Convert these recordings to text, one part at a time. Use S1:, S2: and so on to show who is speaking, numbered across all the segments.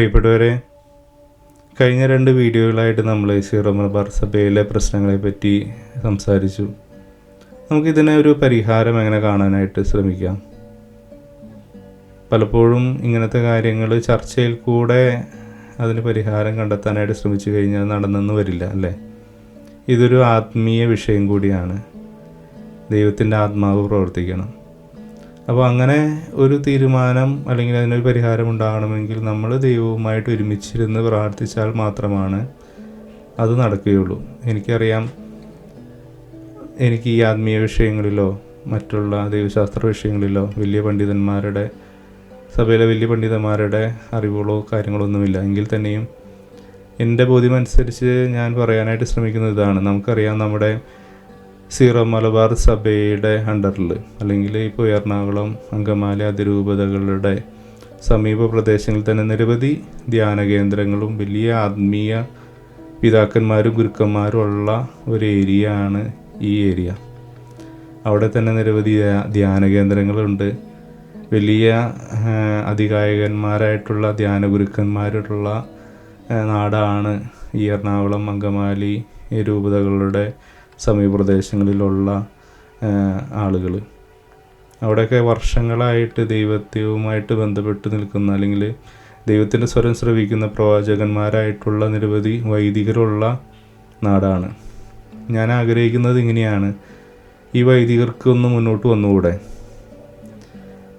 S1: പ്രിയപ്പെട്ടവരെ കഴിഞ്ഞ രണ്ട് വീഡിയോകളായിട്ട് നമ്മൾ സീറോ മലബാർ സഭയിലെ പ്രശ്നങ്ങളെ പറ്റി സംസാരിച്ചു. നമുക്കിതിനെ ഒരു പരിഹാരം എങ്ങനെ കാണാനായിട്ട് ശ്രമിക്കാം? പലപ്പോഴും ഇങ്ങനത്തെ കാര്യങ്ങൾ ചർച്ചയിൽ കൂടെ അതിന് പരിഹാരം കണ്ടെത്താനായിട്ട് ശ്രമിച്ചു കഴിഞ്ഞാൽ നടന്നെന്ന് വരില്ല അല്ലേ? ഇതൊരു ആത്മീയ വിഷയം കൂടിയാണ്. ദൈവത്തിന്റെ ആത്മാവ് പ്രവർത്തിക്കണം. അപ്പോൾ അങ്ങനെ ഒരു തീരുമാനം അല്ലെങ്കിൽ അതിനൊരു പരിഹാരം ഉണ്ടാകണമെങ്കിൽ നമ്മൾ ദൈവവുമായിട്ട് ഒരുമിച്ചിരുന്ന് പ്രാർത്ഥിച്ചാൽ മാത്രമാണ് അത് നടക്കുകയുള്ളൂ. എനിക്കറിയാം എനിക്ക് ഈ ആത്മീയ വിഷയങ്ങളിലോ മറ്റുള്ള ദൈവശാസ്ത്ര വിഷയങ്ങളിലോ വലിയ പണ്ഡിതന്മാരുടെ സഭയിലെ വലിയ പണ്ഡിതന്മാരുടെ അറിവുകളോ കാര്യങ്ങളോ ഒന്നുമില്ല എങ്കിൽ തന്നെയും എന്റെ ബോധ്യമനുസരിച്ച് ഞാൻ പറയാനായിട്ട് ശ്രമിക്കുന്നത് ഇതാണ്. നമുക്കറിയാം നമ്മുടെ സീറോ മലബാർ സഭയുടെ അണ്ടറിൽ അല്ലെങ്കിൽ ഇപ്പോൾ എറണാകുളം അങ്കമാലി അതിരൂപതകളുടെ സമീപ പ്രദേശങ്ങളിൽ തന്നെ നിരവധി ധ്യാന കേന്ദ്രങ്ങളും വലിയ ആത്മീയ പിതാക്കന്മാരും ഗുരുക്കന്മാരും ഉള്ള ഒരു ഏരിയ ആണ് ഈ ഏരിയ. അവിടെ തന്നെ നിരവധി ധ്യാന കേന്ദ്രങ്ങളുണ്ട്. വലിയ അധികായകന്മാരായിട്ടുള്ള ധ്യാന ഗുരുക്കന്മാരുള്ള നാടാണ് ഈ എറണാകുളം അങ്കമാലി രൂപതകളുടെ സമീപപ്രദേശങ്ങളിലുള്ള ആളുകൾ അവിടെയൊക്കെ വർഷങ്ങളായിട്ട് ദൈവത്വവുമായിട്ട് ബന്ധപ്പെട്ട് നിൽക്കുന്ന അല്ലെങ്കിൽ ദൈവത്തിന്റെ സ്വരം ശ്രവിക്കുന്ന പ്രവാചകന്മാരായിട്ടുള്ള നിരവധി വൈദികരുള്ള നാടാണ്. ഞാൻ ആഗ്രഹിക്കുന്നത് ഇങ്ങനെയാണ്. ഈ വൈദികർക്കൊന്ന് മുന്നോട്ട് വന്നുകൂടെ?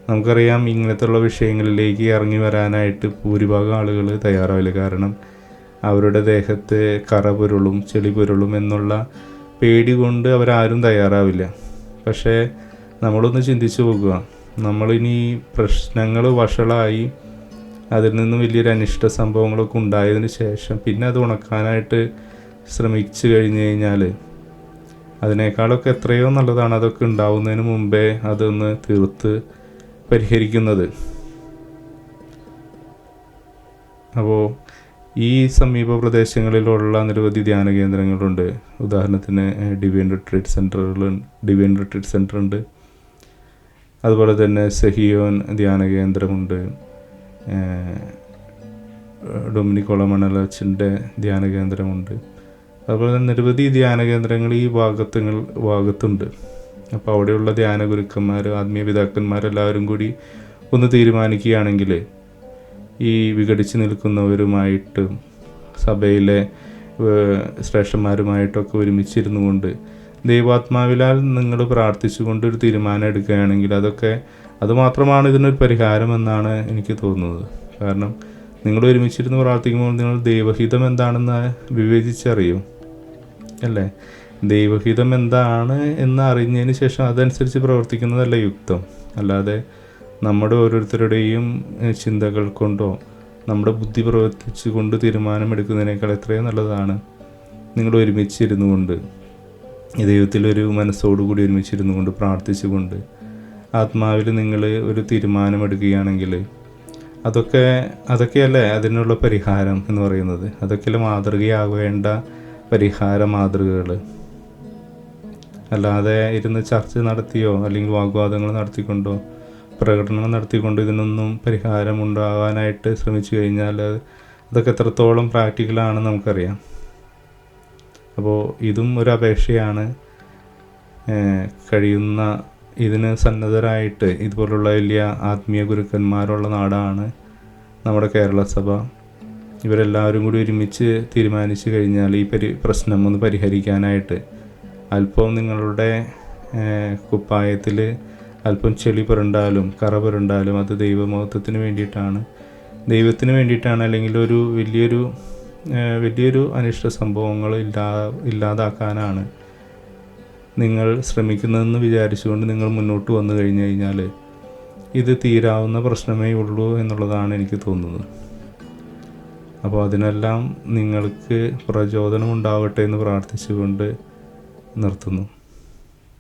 S1: നമുക്കറിയാം ഇങ്ങനത്തുള്ള വിഷയങ്ങളിലേക്ക് ഇറങ്ങി വരാനായിട്ട് ഭൂരിഭാഗം ആളുകൾ തയ്യാറാവില്ല. കാരണം അവരുടെ ദേഹത്തെ കറ ചെളിപുരുളും ചെളി പുരളും എന്നുള്ള പേടി കൊണ്ട് അവരാരും തയ്യാറാവില്ല. പക്ഷേ നമ്മളൊന്ന് ചിന്തിച്ചു പോകുക നമ്മളിനി പ്രശ്നങ്ങൾ വഷളായി അതിൽ നിന്നും വലിയൊരു അനിഷ്ട സംഭവങ്ങളൊക്കെ ഉണ്ടായതിന് ശേഷം പിന്നെ അത് ഉണക്കാനായിട്ട് ശ്രമിച്ചു കഴിഞ്ഞു കഴിഞ്ഞാൽ അതിനേക്കാളൊക്കെ എത്രയോ നല്ലതാണ് അതൊക്കെ ഉണ്ടാവുന്നതിന് മുമ്പേ അതൊന്ന് തീർത്ത് പരിഹരിക്കുന്നത്. അപ്പോൾ ഈ സമീപ പ്രദേശങ്ങളിലുള്ള നിരവധി ധ്യാന കേന്ദ്രങ്ങളുണ്ട്. ഉദാഹരണത്തിന് ഡിവിയൻ റിട്രീറ്റ് സെന്ററുകൾ ഡിവൈൻ റിട്രീറ്റ് സെന്റർ ഉണ്ട് അതുപോലെ തന്നെ സെഹിയോൻ ധ്യാന കേന്ദ്രമുണ്ട്. ഡൊമിനിക്കോള ഡൊമിനിക് ഒളമണലച്ചിന്റെ ധ്യാന കേന്ദ്രമുണ്ട്. അതുപോലെ തന്നെ നിരവധി ധ്യാന കേന്ദ്രങ്ങൾ ഈ ഭാഗത്തുങ്ങൾ ഭാഗത്തുണ്ട്. അപ്പോൾ അവിടെയുള്ള ധ്യാന ഗുരുക്കന്മാർ ആത്മീയ പിതാക്കന്മാരെല്ലാവരും കൂടി ഒന്ന് തീരുമാനിക്കുകയാണെങ്കിൽ ഈ വിഘടിച്ച് നിൽക്കുന്നവരുമായിട്ട് സഭയിലെ ശ്രേഷ്ഠന്മാരുമായിട്ടൊക്കെ ഒരുമിച്ചിരുന്നു കൊണ്ട് ദൈവാത്മാവിലാൽ നിങ്ങൾ പ്രാർത്ഥിച്ചുകൊണ്ട് ഒരു തീരുമാനം എടുക്കുകയാണെങ്കിൽ അതൊക്കെ അതുമാത്രമാണ് ഇതിനൊരു പരിഹാരം എന്നാണ് എനിക്ക് തോന്നുന്നത്. കാരണം നിങ്ങൾ ഒരുമിച്ചിരുന്ന് പ്രാർത്ഥിക്കുമ്പോൾ നിങ്ങൾ ദൈവഹിതം എന്താണെന്ന് വിവേചിച്ചറിയും അല്ലേ? ദൈവഹിതം എന്താണ് എന്ന് അറിഞ്ഞതിന് ശേഷം അതനുസരിച്ച് പ്രവർത്തിക്കുന്നതല്ല യുക്തം. അല്ലാതെ നമ്മുടെ ഓരോരുത്തരുടെയും ചിന്തകൾ കൊണ്ടോ നമ്മുടെ ബുദ്ധി പ്രവർത്തിച്ചു കൊണ്ട് തീരുമാനമെടുക്കുന്നതിനേക്കാൾ എത്രയോ നല്ലതാണ്. നിങ്ങൾ ഒരുമിച്ചിരുന്നു കൊണ്ട് ദൈവത്തിലൊരു മനസ്സോടുകൂടി ഒരുമിച്ചിരുന്നു കൊണ്ട് പ്രാർത്ഥിച്ചുകൊണ്ട് ആത്മാവിൽ നിങ്ങൾ ഒരു തീരുമാനമെടുക്കുകയാണെങ്കിൽ അതൊക്കെ അതൊക്കെയല്ലേ അതിനുള്ള പരിഹാരം എന്ന് പറയുന്നത്. അതൊക്കെയല്ലേ മാതൃകയാവേണ്ട പരിഹാര മാതൃകകൾ അല്ലാതെ ഇരുന്ന് ചർച്ച നടത്തിയോ അല്ലെങ്കിൽ വാഗ്വാദങ്ങൾ നടത്തിക്കൊണ്ടോ പ്രകടനങ്ങൾ നടത്തിക്കൊണ്ട് ഇതിനൊന്നും പരിഹാരം ഉണ്ടാകാനായിട്ട് ശ്രമിച്ചു കഴിഞ്ഞാൽ അതൊക്കെ എത്രത്തോളം പ്രാക്ടിക്കലാണെന്ന് നമുക്കറിയാം. അപ്പോൾ ഇതും ഒരു അപേക്ഷയാണ്. കഴിയുന്ന ഇതിന് സന്നദ്ധരായിട്ട് ഇതുപോലുള്ള വലിയ ആത്മീയ ഗുരുക്കന്മാരുള്ള നാടാണ് നമ്മുടെ കേരള സഭ. ഇവരെല്ലാവരും കൂടി ഒരുമിച്ച് തീരുമാനിച്ചു കഴിഞ്ഞാൽ ഈ പരി പ്രശ്നം ഒന്ന് പരിഹരിക്കാനായിട്ട് അല്പം നിങ്ങളുടെ കുപ്പായത്തിൽ അല്പം ചെളി പുരണ്ടാലും കറ പുരണ്ടാലും അത് ദൈവമഹത്വത്തിന് വേണ്ടിയിട്ടാണ്. ദൈവത്തിന് വേണ്ടിയിട്ടാണ് അല്ലെങ്കിൽ ഒരു വലിയൊരു വലിയൊരു അനിഷ്ട സംഭവങ്ങൾ ഇല്ലാ ഇല്ലാതാക്കാനാണ് നിങ്ങൾ ശ്രമിക്കുന്നതെന്ന് വിചാരിച്ചുകൊണ്ട് നിങ്ങൾ മുന്നോട്ട് വന്നു കഴിഞ്ഞു കഴിഞ്ഞാൽ ഇത് തീരാവുന്ന പ്രശ്നമേ ഉള്ളൂ എന്നുള്ളതാണ് എനിക്ക് തോന്നുന്നത്. അപ്പോൾ അതിനെല്ലാം നിങ്ങൾക്ക് പ്രചോദനം ഉണ്ടാവട്ടെ എന്ന് പ്രാർത്ഥിച്ചുകൊണ്ട് നിർത്തുന്നു.